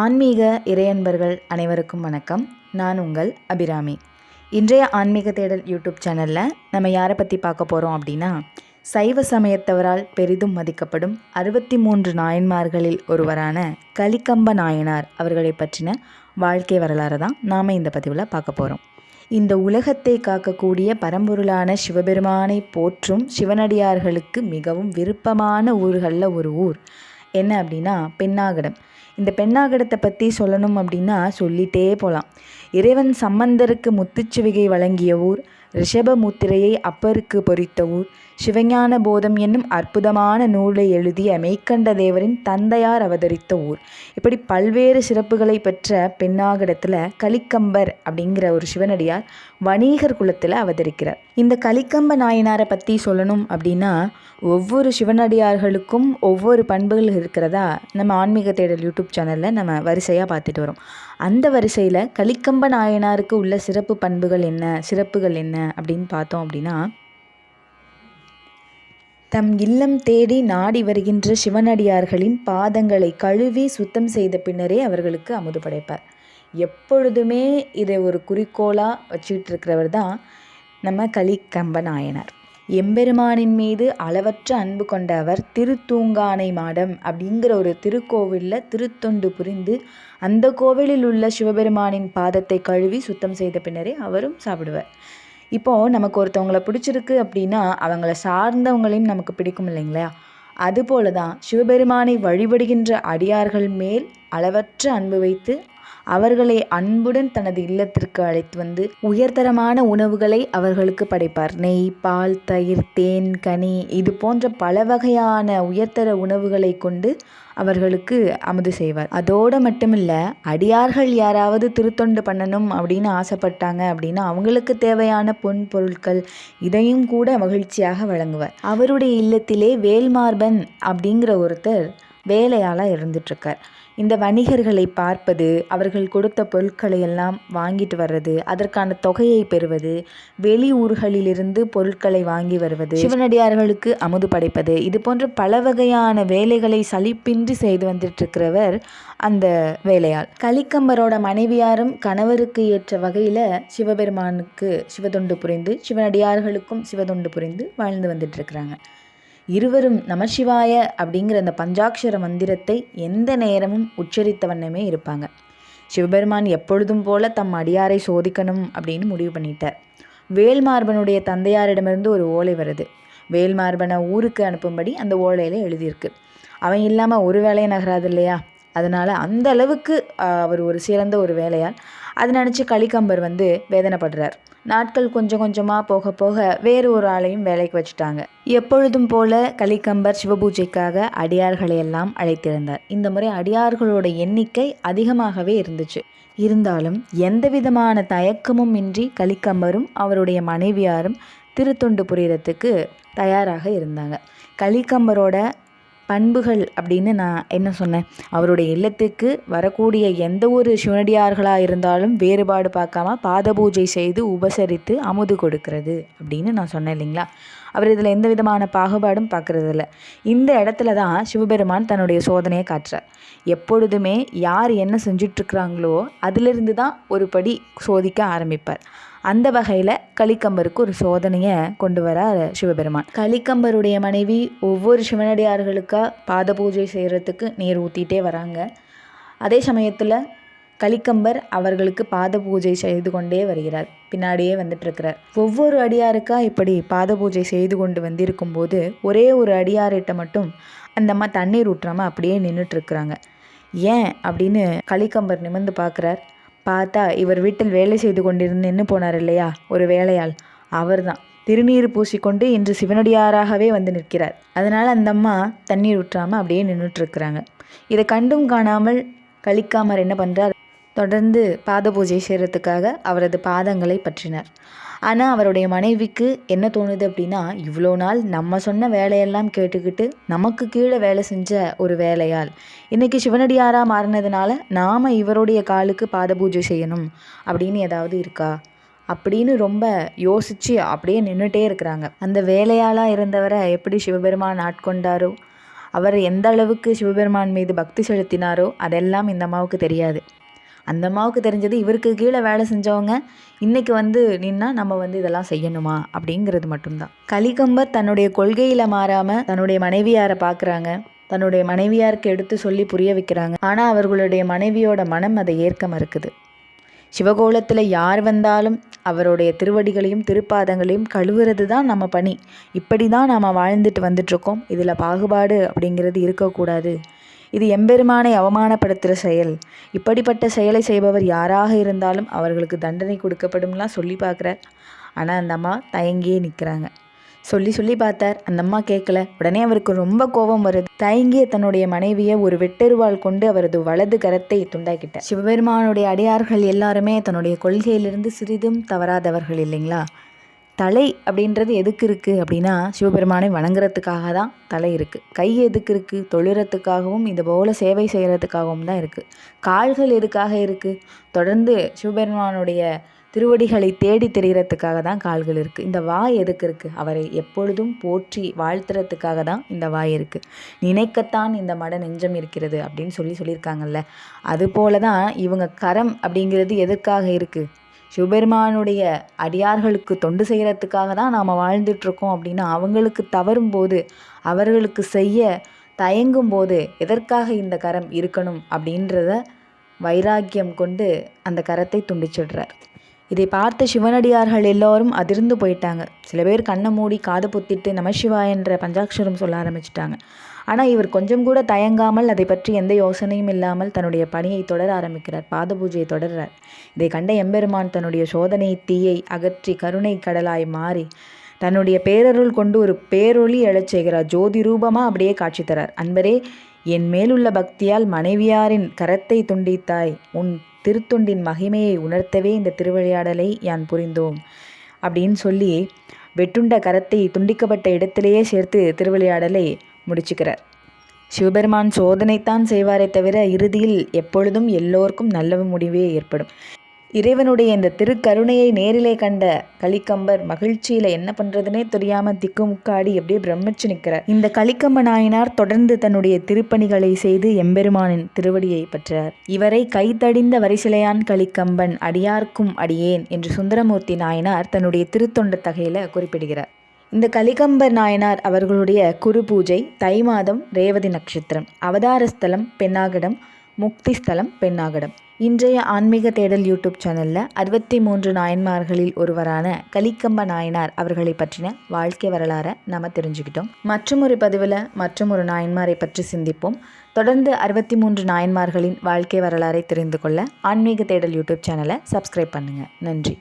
ஆன்மீக இறையன்பர்கள் அனைவருக்கும் வணக்கம். நான் உங்கள் அபிராமி. இன்றைய ஆன்மீக தேடல் யூடியூப் சேனலில் நம்ம யாரை பற்றி பார்க்க போகிறோம் அப்படின்னா சைவ சமயத்தவரால் பெரிதும் மதிக்கப்படும் அறுபத்தி மூன்று நாயன்மார்களில் ஒருவரான கலிக்கம்ப நாயனார் அவர்களை பற்றின வாழ்க்கை வரலாறு தான் நாம் இந்த பதிவில் பார்க்க போகிறோம் இந்த உலகத்தை காக்கக்கூடிய பரம்பொருளான சிவபெருமானை போற்றும் சிவனடியார்களுக்கு மிகவும் விருப்பமான ஊர்களில் ஒரு ஊர். என்ன அப்படின்னா பெண்ணாகடம். இந்த பெண்ணாகடத்தை பற்றி சொல்லணும் அப்படின்னா சொல்லிட்டே போகலாம் இறைவன் சம்பந்தருக்கு முத்துச்சுவிகை வழங்கிய ஊர் ரிஷபமுத்திரையை அப்பருக்கு பொறித்த ஊர். சிவஞான போதம் என்னும் அற்புதமான நூலை எழுதிய மெய்க்கண்ட தேவரின் தந்தையார் அவதரித்த ஊர். இப்படி பல்வேறு சிறப்புகளை பெற்ற பெண்ணாகடத்தில் கலிக்கம்பர் அப்படிங்கிற ஒரு சிவனடியார் வணிகர் குலத்தில் அவதரிக்கிறார். இந்த கலிக்கம்ப நாயனாரை பற்றி சொல்லணும் அப்படின்னா ஒவ்வொரு சிவனடியார்களுக்கும் ஒவ்வொரு பண்புகள் இருக்கிறதா நம்ம ஆன்மீக தேடல் யூடியூப் சேனலில் நம்ம வரிசையாக பார்த்துட்டு வரோம். அந்த வரிசையில் கலிக்கம்ப நாயனாருக்கு உள்ள சிறப்பு பண்புகள் என்ன சிறப்புகள் என்ன அப்படின்னு பார்த்தோம் அப்படின்னா தம் இல்லம் தேடி நாடி வருகின்ற சிவனடியார்களின் பாதங்களை கழுவி சுத்தம் செய்த பின்னரே அவர்களுக்கு அமுது படைப்பார். எப்பொழுதுமே இதை ஒரு குறிக்கோளாக வச்சுட்டு இருக்கிறவர் தான் நம்ம கலிக்கம்ப நாயனார் எம்பெருமானின் மீது அளவற்ற அன்பு கொண்ட அவர் திருத்தூங்கானை மாடம் அப்படிங்கிற ஒரு திருக்கோவிலில் திருத்தொண்டு புரிந்து அந்த கோவிலில் உள்ள சிவபெருமானின் பாதத்தை கழுவி சுத்தம் செய்த பின்னரே அவரும் சாப்பிடுவார். இப்போது நமக்கு ஒருத்தவங்களை பிடிச்சிருக்கு அப்படின்னா அவங்கள சார்ந்தவங்களையும் நமக்கு பிடிக்கும் இல்லைங்களா? அதுபோல தான் சிவபெருமானை வழிபடுகின்ற அடியார்கள் மேல் அளவற்ற அன்பு வைத்து அவர்களை அன்புடன் தனது இல்லத்திற்கு அழைத்து வந்து உயர்தரமான உணவுகளை அவர்களுக்கு படைப்பார். நெய் பால் தயிர் தேன் கனி இது போன்ற பல வகையான உயர்தர உணவுகளை கொண்டு அவர்களுக்கு அமுது செய்வார். அதோடு மட்டுமில்ல அடியார்கள் யாராவது திருத்தொண்டு பண்ணணும் அப்படின்னு ஆசைப்பட்டாங்க அப்படின்னா அவங்களுக்கு தேவையான பொன் பொருட்கள் இதையும் கூட மகிழ்ச்சியாக வழங்குவார். அவருடைய இல்லத்திலே வேல்மார்பன் அப்படிங்கிற ஒருத்தர் வேலையாளாக இருந்துட்டுருக்கார் இந்த வணிகர்களை பார்ப்பது அவர்கள் கொடுத்த பொருட்களை எல்லாம் வாங்கிட்டு வர்றது அதற்கான தொகையை பெறுவது வெளி ஊர்களிலிருந்து பொருட்களை வாங்கி வருவது சிவனடியார்களுக்கு அமுது படைப்பது இது போன்ற பல வகையான வேலைகளை சலிப்பின்றி செய்து வந்துட்டுருக்கிறவர் அந்த வேலையாள். கலிக்கம்பரோட மனைவியாரும் கணவருக்கு ஏற்ற வகையில் சிவபெருமானுக்கு சிவதொண்டு புரிந்து சிவனடியார்களுக்கும் சிவதொண்டு புரிந்து வாழ்ந்து வந்துட்டுருக்குறாங்க இருவரும் நமசிவாய அப்படிங்கிற அந்த பஞ்சாட்சர மந்திரத்தை எந்த நேரமும் உச்சரித்த வண்ணமே இருப்பாங்க. சிவபெருமான் எப்பொழுதும் போல தம் அடியாரை சோதிக்கணும் அப்படின்னு முடிவு பண்ணிட்டார். வேல்மார்பனுடைய தந்தையாரிடமிருந்து ஒரு ஓலை வருது. வேல்மார்பனை ஊருக்கு அனுப்பும்படி அந்த ஓலையில் எழுதியிருக்கு. அவன் இல்லாமல் ஒரு வேலையை நகராது இல்லையா? அதனால் அந்த அளவுக்கு அவர் ஒரு சிறந்த ஒரு வேலையால் அதை நினச்சி கலிகம்பர் வந்து வேதனைப்படுறார். நாட்கள் கொஞ்சம் கொஞ்சமாக போக போக வேறு ஒரு ஆளையும் வேலைக்கு வச்சுட்டாங்க. எப்பொழுதும் போல கலிக்கம்பர் சிவபூஜைக்காக அடியார்களை எல்லாம் அழைத்திருந்தார். இந்த முறை அடியார்களோட எண்ணிக்கை அதிகமாகவே இருந்துச்சு. இருந்தாலும் எந்த விதமான தயக்கமும் இன்றி கலிக்கம்பரும் அவருடைய மனைவியாரும் திருத்தொண்டு புரியறதுக்கு தயாராக இருந்தாங்க. கலிக்கம்பரோட பண்புகள் அப்படின்னு நான் என்ன சொன்னேன்? அவருடைய இல்லத்துக்கு வரக்கூடிய எந்த ஒரு சிவனடியார்களாக இருந்தாலும் வேறுபாடு பார்க்காம பாத பூஜை செய்து உபசரித்து அமுது கொடுக்கறது அப்படின்னு நான் சொன்னேன் இல்லைங்களா? அவர் இதில் எந்த விதமான பாகுபாடும் பார்க்குறது இல்லை இந்த இடத்துல தான் சிவபெருமான் தன்னுடைய சோதனையை காட்டுறார். எப்பொழுதுமே யார் என்ன செஞ்சிட்ருக்குறாங்களோ அதிலிருந்து தான் ஒரு படி சோதிக்க ஆரம்பிப்பார். அந்த வகையில் கலிக்கம்பருக்கு ஒரு சோதனையை கொண்டு வரார் சிவபெருமான். கலிக்கம்பருடைய மனைவி ஒவ்வொரு சிவனடியார்களுக்காக பாத பூஜை செய்கிறதுக்கு நீர் ஊற்றிட்டே வராங்க. அதே சமயத்தில் கலிக்கம்பர் அவர்களுக்கு பாத பூஜை செய்து கொண்டே வருகிறார். பின்னாடியே வந்துட்டுருக்கிறார். ஒவ்வொரு அடியாருக்கா இப்படி பாத பூஜை செய்து கொண்டு வந்திருக்கும் போது ஒரே ஒரு அடியார்கிட்ட மட்டும் அந்த அம்மா தண்ணீர் ஊற்றாமல் அப்படியே நின்றுட்டுருக்குறாங்க ஏன் அப்படின்னு கலிக்கம்பர் நிமிர்ந்து பார்க்குறார். பார்த்தா இவர் வீட்டில் வேலை செய்து கொண்டிருந்து நின்று போனார் இல்லையா? ஒரு வேலையாள். அவர் தான் திருநீர் பூசிக்கொண்டு இன்று சிவனடியாராகவே வந்து நிற்கிறார். அதனால் அந்த அம்மா தண்ணீர் ஊற்றாமல் அப்படியே நின்றுட்டுருக்குறாங்க இதை கண்டும் காணாமல் கலிக்காமர் என்ன பண்ணுறார் தொடர்ந்து பாத பூஜை செய்கிறதுக்காக அவரது பாதங்களை பற்றினார். ஆனால் அவருடைய மனைவிக்கு என்ன தோணுது அப்படின்னா இவ்வளோ நாள் நம்ம சொன்ன வேலையெல்லாம் கேட்டுக்கிட்டு நமக்கு கீழே வேலை செஞ்ச ஒரு வேலையால். இன்றைக்கி சிவனடியாராக மாறினதுனால நாம் இவருடைய காலுக்கு பாத பூஜை செய்யணும் அப்படின்னு ஏதாவது இருக்கா? அப்படின்னு ரொம்ப யோசித்து அப்படியே நின்றுட்டே இருக்கிறாங்க. அந்த வேலையாளாக இருந்தவரை எப்படி சிவபெருமான் ஆட்கொண்டாரோ அவர் எந்த அளவுக்கு சிவபெருமான் மீது பக்தி செலுத்தினாரோ அதெல்லாம் இந்த அம்மாவுக்கு தெரியாது. அந்த அம்மாவுக்கு தெரிஞ்சது இவருக்கு கீழே வேலை செஞ்சவங்க இன்றைக்கி வந்து நின்னா நம்ம வந்து இதெல்லாம் செய்யணுமா அப்படிங்கிறது மட்டும்தான். கலிகம்பர் தன்னுடைய கொள்கையில் மாறாமல் தன்னுடைய மனைவியாரை பார்க்குறாங்க தன்னுடைய மனைவியாருக்கு எடுத்து சொல்லி புரிய வைக்கிறாங்க. ஆனால் அவர்களுடைய மனைவியோட மனம் அதை ஏற்க மறுக்குது. சிவகோலத்தில் யார் வந்தாலும் அவருடைய திருவடிகளையும் திருப்பாதங்களையும் கழுவுறது தான் நம்ம பணி. இப்படி தான் நாம் வாழ்ந்துட்டு வந்துட்ருக்கோம் இதில் பாகுபாடு அப்படிங்கிறது இருக்கக்கூடாது. இது எம்பெருமானை அவமானப்படுத்துகிற செயல். இப்படிப்பட்ட செயலை செய்பவர் யாராக இருந்தாலும் அவர்களுக்கு தண்டனை கொடுக்கப்படும்லாம் சொல்லி பார்க்குறார். ஆனால் அந்த அம்மா தயங்கியே நிற்கிறாங்க. சொல்லி சொல்லி பார்த்தார். அந்த அம்மா கேட்கல. உடனே அவருக்கு ரொம்ப கோபம் வருது. தயங்கிய தன்னுடைய மனைவியை ஒரு வெட்டெருவால் கொண்டு அவரது வலது கரத்தை துண்டாக்கிட்டார். சிவபெருமானுடைய அடியார்கள் எல்லாருமே தன்னுடைய கொள்கையிலிருந்து சிறிதும் தவறாதவர்கள் இல்லைங்களா? தலை அப்படின்றது எதுக்கு இருக்குது அப்படின்னா சிவபெருமானை வணங்குறதுக்காக தான் தலை இருக்குது கை எதுக்கு இருக்குது தொழுறதுக்காகவும் இது போல் சேவை செய்கிறதுக்காகவும் தான் இருக்குது கால்கள் எதுக்காக இருக்குது தொடர்ந்து சிவபெருமானுடைய திருவடிகளை தேடி தெரிகிறதுக்காக தான் கால்கள் இருக்குது இந்த வாய் எதுக்கு இருக்குது அவரை எப்பொழுதும் போற்றி வாழ்த்துறதுக்காக தான் இந்த வாய் இருக்குது நினைக்கத்தான் இந்த மட நெஞ்சம் இருக்கிறது அப்படின்னு சொல்லி சொல்லியிருக்காங்கல்ல. அதுபோல தான் இவங்க கரம் அப்படிங்கிறது எதற்காக இருக்குது சிவபெருமானுடைய அடியார்களுக்கு தொண்டு செய்கிறதுக்காக தான் நாம் வாழ்ந்துட்டுருக்கோம் அப்படின்னா அவங்களுக்கு தவறும் போது அவர்களுக்கு செய்ய தயங்கும் போது எதற்காக இந்த கரம் இருக்கணும் அப்படின்றத வைராக்கியம் கொண்டு அந்த கரத்தை துண்டிச்சிடுறார். இதை பார்த்த சிவனடியார்கள் எல்லோரும் அதிர்ந்து போயிட்டாங்க. சில பேர் கண்ணை மூடி காது பொத்திட்டு நமசிவா என்ற பஞ்சாட்சரம் சொல்ல ஆரம்பிச்சிட்டாங்க. ஆனால் இவர் கொஞ்சம் கூட தயங்காமல் அதை பற்றி எந்த யோசனையும் இல்லாமல் தன்னுடைய பணியை தொடர ஆரம்பிக்கிறார். பாத பூஜையை தொடர்றார். இதை கண்ட எம்பெருமான் தன்னுடைய சோதனை தீயை அகற்றி கருணை கடலாய் மாறி தன்னுடைய பேரருள் கொண்டு ஒரு பேரொளி எழச் செய்கிறார். ஜோதி ரூபமாக அப்படியே காட்சி தரார். அன்பரே என் மேலுள்ள பக்தியால் மனைவியாரின் கரத்தை துண்டித்தாய். உன் திருத்தொண்டின் மகிமையை உணர்த்தவே இந்த திருவிளையாடலை யான் புரிந்தோம் அப்படின்னு சொல்லி வெட்டுண்ட கரத்தை துண்டிக்கப்பட்ட இடத்திலேயே சேர்த்து திருவிளையாடலை முடிச்சுக்கிறார். சிவபெருமான் சோதனைத்தான் செய்வாரே தவிர இறுதியில் எப்பொழுதும் எல்லோருக்கும் நல்ல முடிவே ஏற்படும். இறைவனுடைய இந்த திருக்கருணையை நேரிலே கண்ட கலிக்கம்பர் மகிழ்ச்சியில் என்ன பண்ணுறதுனே தெரியாமல் திக்குமுக்காடி அப்படியே பிரமிச்சு நிற்கிறார் இந்த கலிக்கம்ப நாயனார் தொடர்ந்து தன்னுடைய திருப்பணிகளை செய்து எம்பெருமானின் திருவடியை பெற்றார். இவரை கைத்தடிந்த வரிசிலையான் கலிக்கம்பன் அடியார்க்கும் அடியேன் என்று சுந்தரமூர்த்தி நாயனார் தன்னுடைய திருத்தொண்ட தகையில் குறிப்பிடுகிறார். இந்த கலிகம்பர் நாயனார் அவர்களுடைய குரு பூஜை தை மாதம் ரேவதி நட்சத்திரம் அவதாரஸ்தலம் பெண்ணாகடம் முக்தி ஸ்தலம் பெண்ணாகடம் இன்றைய ஆன்மீக தேடல் யூடியூப் சேனலில் அறுபத்தி மூன்று நாயன்மார்களில் ஒருவரான கலிக்கம்ப நாயனார் அவர்களை பற்றின வாழ்க்கை வரலாறை நம்ம தெரிஞ்சுக்கிட்டோம். மற்றும் ஒரு பதிவில் மற்றும் ஒரு நாயன்மாரை பற்றி சிந்திப்போம். தொடர்ந்து அறுபத்தி மூன்று நாயன்மார்களின் வாழ்க்கை வரலாறை தெரிந்து கொள்ள ஆன்மீக தேடல் யூடியூப் சேனலை சப்ஸ்கிரைப் பண்ணுங்கள் நன்றி.